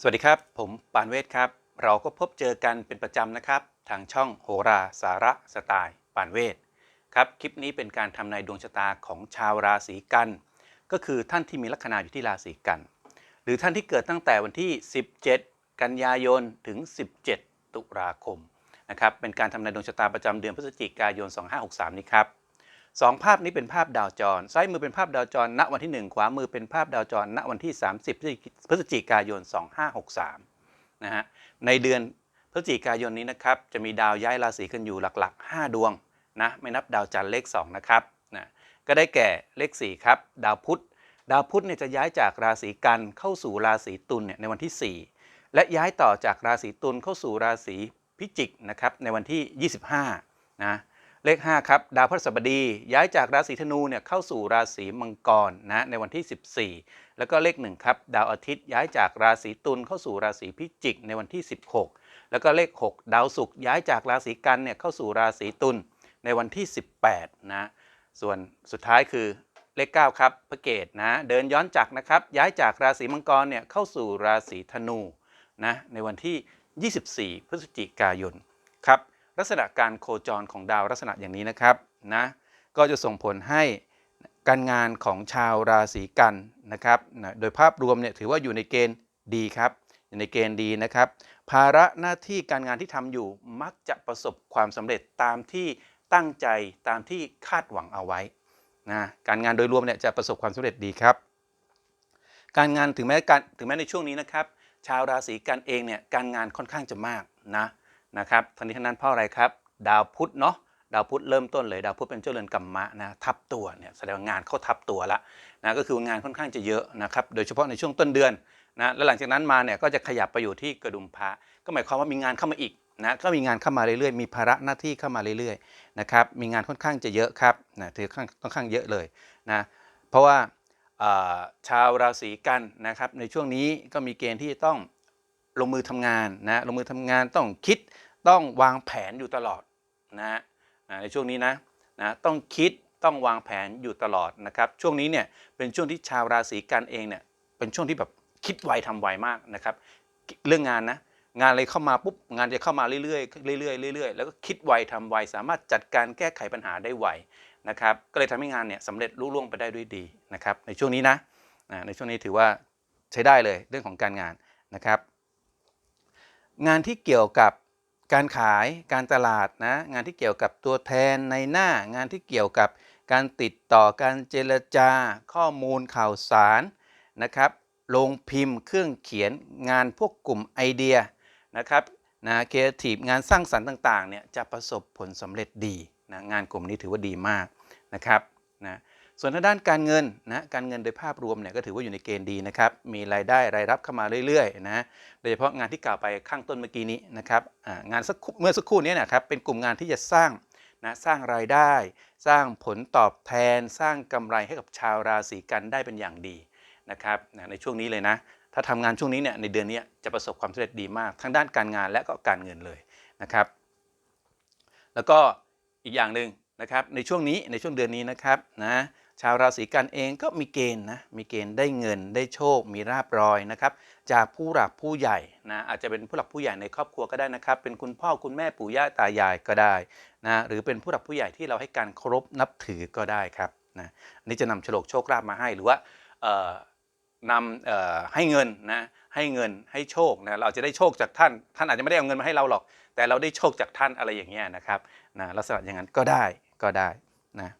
สวัสดีครับ ผมปานเวศครับ เราก็พบเจอกันเป็นประจำนะครับ ทางช่องโหราสาระสไตล์ปานเวศครับคลิปนี้เป็นการทำนายดวงชะตาของชาวราศีกัน ก็คือท่านที่มีลัคนาอยู่ที่ราศีกัน หรือท่านที่เกิดตั้งแต่วันที่ 17 กันยายนถึง 17 ตุลาคมนะครับเป็นการทำนายดวงชะตาประจำเดือนพฤศจิกายน 2563 นี้ครับ สองภาพนี้เป็นภาพดาวจร ซ้ายมือเป็นภาพดาวจร ณวันที่ 1 ขวามือเป็นภาพดาวจร ณวันที่ 30 พฤศจิกายน 2563 นะฮะ ในเดือนพฤศจิกายนนี้นะครับ จะมีดาวย้ายราศีกันอยู่หลักๆ 5 ดวงนะ ไม่นับดาวจันทร์เลข 2 นะครับ นะ ก็ได้แก่เลข 4 ครับ ดาวพุธ ดาวพุธเนี่ยจะย้ายจากราศีกันเข้าสู่ราศีตุลเนี่ยในวันที่ 4 และย้ายต่อจากราศีตุลเข้าสู่ราศีพิจิกนะครับในวันที่ 25 นะ เลข 5 ครับ ดาวพฤหัสบดีย้ายจากราศีธนูเนี่ยเข้าสู่ราศีมังกรนะในวันที่ 14 แล้วก็เลข 1 ครับ ดาวอาทิตย์ย้ายจากราศีตุลเข้าสู่ราศีพิจิกในวันที่ 16 แล้วก็เลข 6 ดาวศุกร์ย้ายจากราศีกันเนี่ยเข้าสู่ราศีตุลในวันที่ 18 นะ ส่วนสุดท้ายคือเลข 9 ครับพระเกตนะเดินย้อนจักรนะครับ ย้ายจากราศีมังกรเนี่ยเข้าสู่ราศีธนูนะในวันที่ 24 พฤศจิกายนครับ ลักษณะการโคจรของดาวลักษณะอย่างนี้นะครับนะก็จะส่งผลให้การงานของชาวราศีกันนะครับนะโดยภาพรวมเนี่ยถือว่าอยู่ในเกณฑ์ดีครับอยู่ในเกณฑ์ดีนะครับ ภาระหน้าที่การงานที่ทำอยู่มักจะประสบความสำเร็จตามที่ตั้งใจตามที่คาดหวังเอาไว้นะการงานโดยรวมเนี่ยจะประสบความสำเร็จดีครับ การงานถึงแม้การถึงแม้ในช่วงนี้นะครับ ชาวราศีกันเองเนี่ยการงานค่อนข้างจะมากนะ นะครับทั้งนี้ทั้งนั้นเพราะอะไรครับ ดาวพุธเนาะดาวพุธเริ่มต้นเลยดาวพุธเป็นเจ้าเรือนกรรมะนะทับตัวเนี่ยแสดงว่างานเข้าทับตัวละนะก็คืองานค่อนข้างจะเยอะนะครับโดยเฉพาะในช่วงต้นเดือนนะแล้วหลังจากนั้นมาเนี่ยก็จะขยับไปอยู่ที่กระดุมพระก็หมายความว่ามีงานเข้ามาอีกนะก็มีงานเข้ามาเรื่อยๆ มีภาระหน้าที่เข้ามาเรื่อยๆนะครับมีงานค่อนข้างจะเยอะครับนะถือค่อนค่อนข้างเยอะเลยนะเพราะว่าอ่าชาวราศีกันนะครับในช่วงนี้ก็มีเกณฑ์ที่จะต้องลงมือทำงานนะลงมือทำงานต้องคิด ต้องวางแผนอยู่ตลอดนะฮะในช่วงนี้นะนะต้องคิดต้องวางแผนอยู่ตลอดนะครับช่วงนี้เนี่ยเป็นช่วงที่ชาวราศีกันเองเนี่ยเป็นช่วงที่แบบคิดไวทำไวมากนะครับเรื่องงานนะงานอะไรเข้ามาปุ๊บงานจะเข้ามาเรื่อยๆเรื่อยๆเรื่อยๆแล้วก็คิดไวทำไวสามารถจัดการแก้ไขปัญหาได้ไวนะครับก็เลยทำให้งานเนี่ยสำเร็จลุล่วงไปได้ด้วยดีนะครับในช่วงนี้นะในช่วงนี้ถือว่าใช้ได้เลยเรื่องของการงานนะครับ งานที่เกี่ยวกับ การขายการตลาดนะงานที่เกี่ยวกับตัวแทนในหน้างานที่เกี่ยวกับการติดต่อการเจรจา ข้อมูลข่าวสารนะครับลงพิมพ์เครื่องเขียนงานพวกกลุ่มไอเดียนะครับนะครีเอทีฟงานสร้างสรรค์ต่างๆเนี่ยจะประสบผลสำเร็จดีนะงานกลุ่มนี้ถือว่าดีมากนะครับนะ ส่วนทางด้านการเงินนะการเงินโดยภาพรวมเนี่ยก็ถือว่าอยู่ในเกณฑ์ดีนะครับ มีรายได้รายรับเข้ามาเรื่อยๆนะโดยเฉพาะงานที่กล่าวไปข้างต้นเมื่อกี้นี้นะครับงานสักเมื่อสักครู่นี้นะครับเป็นกลุ่มงานที่จะสร้างนะสร้างรายได้ สร้างผลตอบแทน สร้างกำไรให้กับชาวราศีกันได้เป็นอย่างดีนะครับนะในช่วงนี้เลยนะ ถ้าทำงานช่วงนี้เนี่ยในเดือนนี้จะประสบความสำเร็จดีมากทั้งด้านการงานและก็การเงินเลยนะครับ แล้วก็อีกอย่างหนึ่งนะครับในช่วงนี้ในช่วงเดือนนี้นะครับนะ ชาวราศีกันเองก็มีเกณฑ์นะมีเกณฑ์ได้เงินได้โชค มีราบรอยนะครับจากผู้หลักผู้ใหญ่นะอาจจะเป็นผู้หลักผู้ใหญ่ในครอบครัวก็ได้นะครับ เป็นคุณพ่อคุณแม่ปู่ย่าตายายก็ได้นะหรือเป็นผู้หลักผู้ใหญ่ที่เราให้การเคารพนับถือก็ได้ครับนะน,นี้จะนำโฉลกโชคลาภมาให้หรือว่านำให้เงินนะให้เงินให้โชคนะเราจะได้โชคจากท่าน ท่านอาจจะไม่ได้เอาเงินมาให้เราหรอก แต่เราได้โชคจากท่านอะไรอย่างเงี้ยนะครับนะลักษณะอย่างนั้นก็ได้ก็ได้นะ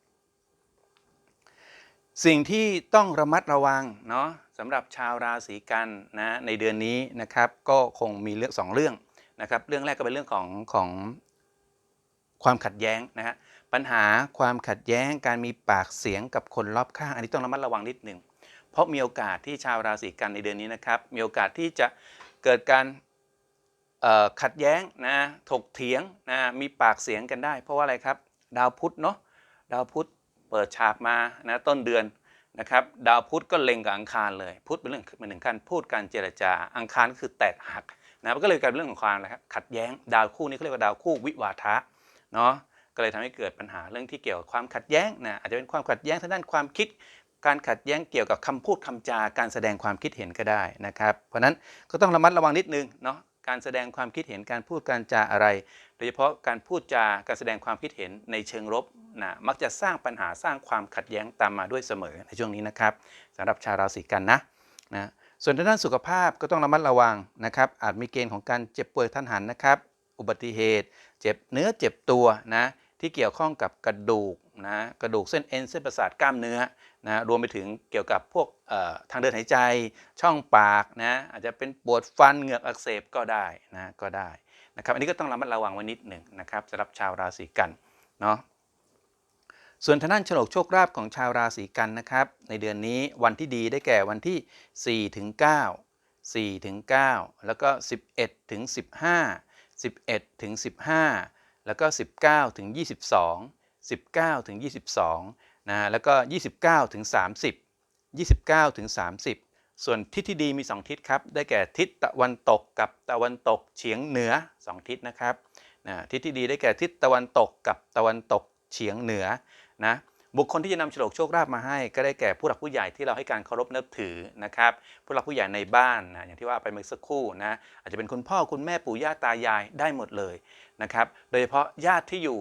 สิ่งที่ต้องระมัดระวังเนาะสำหรับชาวราศีกันนะในเดือนนี้นะครับก็คงมีเรื่องสองเรื่องนะครับเรื่องแรกก็เป็นเรื่องของของความขัดแย้งนะฮะปัญหาความขัดแย้งการมีปากเสียงกับคนรอบข้าง อันนี้ต้องระมัดระวังนิดหนึ่งเพราะมีโอกาสที่ชาวราศีกันในเดือนนี้นะครับมีโอกาสที่จะเกิดการขัดแย้งนะถกเถียงนะมีปากเสียงกันได้ เพราะว่าอะไรครับ ดาวพุธเนาะดาวพุธ เปิดฉากมานะต้นเดือนนะครับดาวพุธก็เล็งกับอังคารเลย พุธเป็นเรื่องเป็นหนึ่งการพูดการเจรจา อังคารก็คือแตกหักนะมันก็เลยกลายเป็นเรื่องของความนะครับขัดแย้งดาวคู่นี้เขาเรียกว่าดาวคู่วิวาทะเนาะก็เลยทำให้เกิดปัญหาเรื่องที่เกี่ยวกับความขัดแย้งนะอาจจะเป็นความขัดแย้งทางด้านความคิด การขัดแย้งเกี่ยวกับคำพูดคำจาการแสดงความคิดเห็นก็ได้นะครับ เพราะฉะนั้นก็ต้องระมัดระวังนิดนึงเนาะ การแสดงความคิดเห็นการพูดการจาอะไร โดยเฉพาะการพูดจาการแสดงความคิดเห็นในเชิงลบนะมักจะสร้างปัญหาสร้างความขัดแย้งตามมาด้วยเสมอในช่วงนี้นะครับสำหรับชาวราศีกันนะนะส่วนด้านสุขภาพก็ต้องระมัดระวังนะครับ อาจมีเกณฑ์ของการเจ็บป่วยทันหันนะครับ อุบัติเหตุ เจ็บเนื้อเจ็บตัวนะที่เกี่ยวข้องกับกระดูกนะกระดูกเส้นเอ็นเส้นประสาทกล้ามเนื้อ นะรวมไปถึงเกี่ยวกับพวกทางเดินหายใจช่องปากนะอาจจะเป็นปวดฟันเหงือกอักเสบก็ได้นะก็ได้นะครับอันนี้ก็ต้องระมัดระวังไว้นิดหนึ่งนะครับสำหรับชาวราศีกันเนาะส่วนทางด้านโฉลกโชคลาภของชาวราศีกันนะครับในเดือนนี้วันที่ดีได้แก่วันที่ 4 ถึง 9 4 ถึง 9 แล้วก็ 11 ถึง 15 11 ถึง 15 แล้วก็ 19 ถึง 22 19 ถึง 22 นะแล้วก็ 29ถึง30 29ถึง30 ส่วนทิศที่ดีมี 2 ทิศครับ ได้แก่ทิศตะวันตกกับตะวันตกเฉียงเหนือ 2 ทิศนะครับนะทิศที่ดีได้แก่ทิศตะวันตกกับตะวันตกเฉียงเหนือนะบุคคลที่จะนำโฉลกโชคลาภมาให้ ก็ได้แก่ผู้หลักผู้ใหญ่ที่เราให้การเคารพนับถือนะครับผู้หลักผู้ใหญ่ในบ้านนะอย่างที่ว่าไปเมื่อสักครู่นะอาจจะเป็นคุณพ่อคุณแม่ปู่ย่าตายายได้หมดเลยนะครับโดยเฉพาะญาติที่อยู่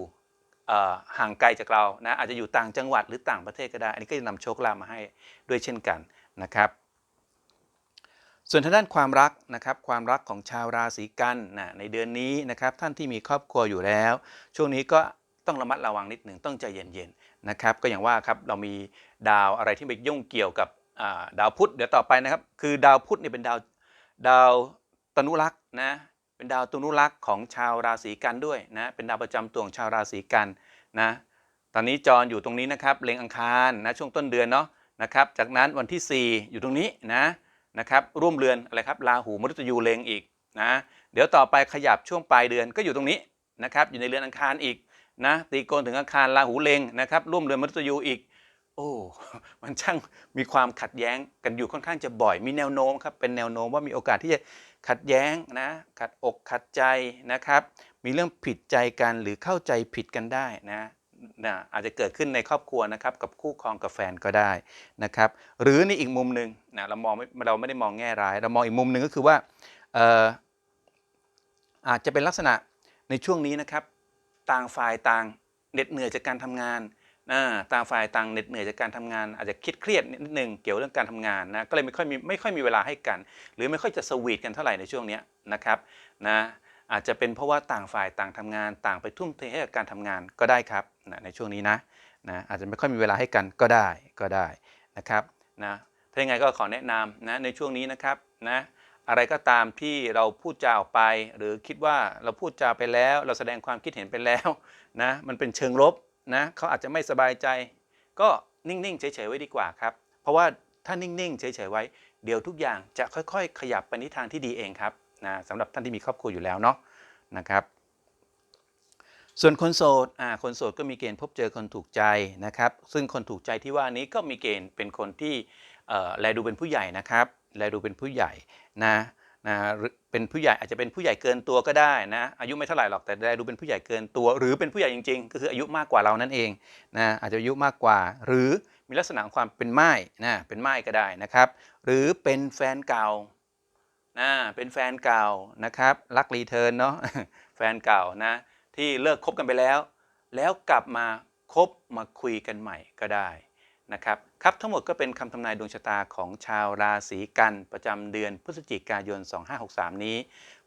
ห่างไกลจากเรานะอาจจะอยู่ต่างจังหวัดหรือต่างประเทศก็ได้ อันนี้ก็จะนำโชคลาภมาให้ด้วยเช่นกันนะครับ ส่วนทางด้านความรักนะครับความรักของชาวราศีกันนะในเดือนนี้นะครับท่านที่มีครอบครัวอยู่แล้ว ช่วงนี้ก็ต้องระมัดระวังนิดหนึ่งต้องใจเย็นๆนะครับก็อย่างว่าครับเรามีดาวอะไรที่ไปยุ่งเกี่ยวกับดาวพุธเดี๋ยวต่อไปนะครับ คือดาวพุธเนี่ยเป็นดาวดาวตนุรักษ์นะ เป็นดาวตนุรักษ์ของชาวราศีกันด้วยนะเป็นดาวประจำตัวของชาวราศีกันนะตอนนี้จรอยู่ตรงนี้นะครับเล็งอังคารนะช่วงต้นเดือนเนาะนะครับจากนั้นวันที่ 4 อยู่ตรงนี้นะนะครับร่วมเรือนอะไรครับราหูมฤตยูเล็งอีกนะเดี๋ยวต่อไปขยับช่วงปลายเดือนก็อยู่ตรงนี้นะครับอยู่ในเรือนอังคารอีกนะตีโกนถึงอาคารราหูเล็งนะครับร่วมเรือนมฤตยูอีก โอ้มันช่างมีความขัดแย้งกันอยู่ค่อนข้างจะบ่อย มีแนวโน้มครับเป็นแนวโน้มว่ามีโอกาสที่จะขัดแย้งนะขัดอกขัดใจนะครับ มีเรื่องผิดใจกันหรือเข้าใจผิดกันได้นะนะอาจจะเกิดขึ้นในครอบครัวนะครับกับคู่ครองกับแฟนก็ได้นะครับ หรือในอีกมุมหนึ่งนะเรามองไม่เราไม่ได้มองแง่ร้าย เรามองอีกมุมหนึ่งก็คือว่าอาจจะเป็นลักษณะในช่วงนี้นะครับ ต่างฝ่ายต่างเหน็ดเหนื่อยจากการทำงาน ต่างฝ่ายต่างเหน็ดเหนื่อยจากการทำงาน อาจจะคิดเครียดนิดนึงเกี่ยวเรื่องการทำงานนะก็เลยไม่ค่อยมีไม่ค่อยมีเวลาให้กัน หรือไม่ค่อยจะสวีทกันเท่าไหร่ในช่วงนี้นะครับนะอาจจะเป็นเพราะว่าต่างฝ่ายต่างทำงาน ต่างไปทุ่มเทให้กับการทำงานก็ได้ครับนะในช่วงนี้นะนะอาจจะไม่ค่อยมีเวลาให้กันก็ได้ก็ได้นะครับนะถ้ายังไงก็ขอแนะนำนะในช่วงนี้นะครับนะอะไรก็ตามที่เราพูดจาออกไป หรือคิดว่าเราพูดจาไปแล้ว เราแสดงความคิดเห็นไปแล้วนะมันเป็นเชิงลบ นะเขาอาจจะไม่สบายใจ ก็นิ่งๆเฉยๆไว้ดีกว่าครับ เพราะว่าถ้านิ่งๆเฉยๆไว้ เดี๋ยวทุกอย่างจะค่อยๆ ขยับไปในทางที่ดีเองครับนะสำหรับท่านที่มีครอบครัวอยู่แล้วเนาะนะครับ ส่วนคนโสดอ่าคนโสดก็มีเกณฑ์พบเจอคนถูกใจนะครับ ซึ่งคนถูกใจที่ว่านี้ก็มีเกณฑ์เป็นคนที่เอ่อแลดูเป็นผู้ใหญ่นะครับ แลดูเป็นผู้ใหญ่นะ นะเป็นผู้ใหญ่อาจจะเป็นผู้ใหญ่เกินตัวก็ได้นะอายุไม่เท่าไหร่หรอกแต่แลดูเป็นผู้ใหญ่เกินตัว หรือเป็นผู้ใหญ่จริง ๆ ก็คืออายุมากกว่าเรานั่นเองนะอาจจะอายุมากกว่า หรือมีลักษณะความเป็นไม้นะเป็นไม้ก็ได้นะครับ หรือเป็นแฟนเก่านะเป็นแฟนเก่านะครับรักรีเทิร์นเนาะแฟนเก่านะที่เลิกคบกันไปแล้ว แล้วกลับมาคบมาคุยกันใหม่ก็ได้นะครับ ครับทั้งหมดก็เป็นคำทำนายดวงชะตาของชาวราศีกันประจำเดือนพฤศจิกายน 2563 นี้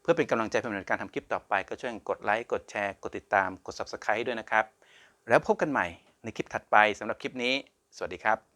เพื่อเป็นกำลังใจเป็นการทำคลิปต่อไป ก็ช่วยกดไลค์กดแชร์กดติดตามกด Subscribe ด้วยนะครับ แล้วพบกันใหม่ในคลิปถัดไปสำหรับคลิปนี้ สวัสดีครับ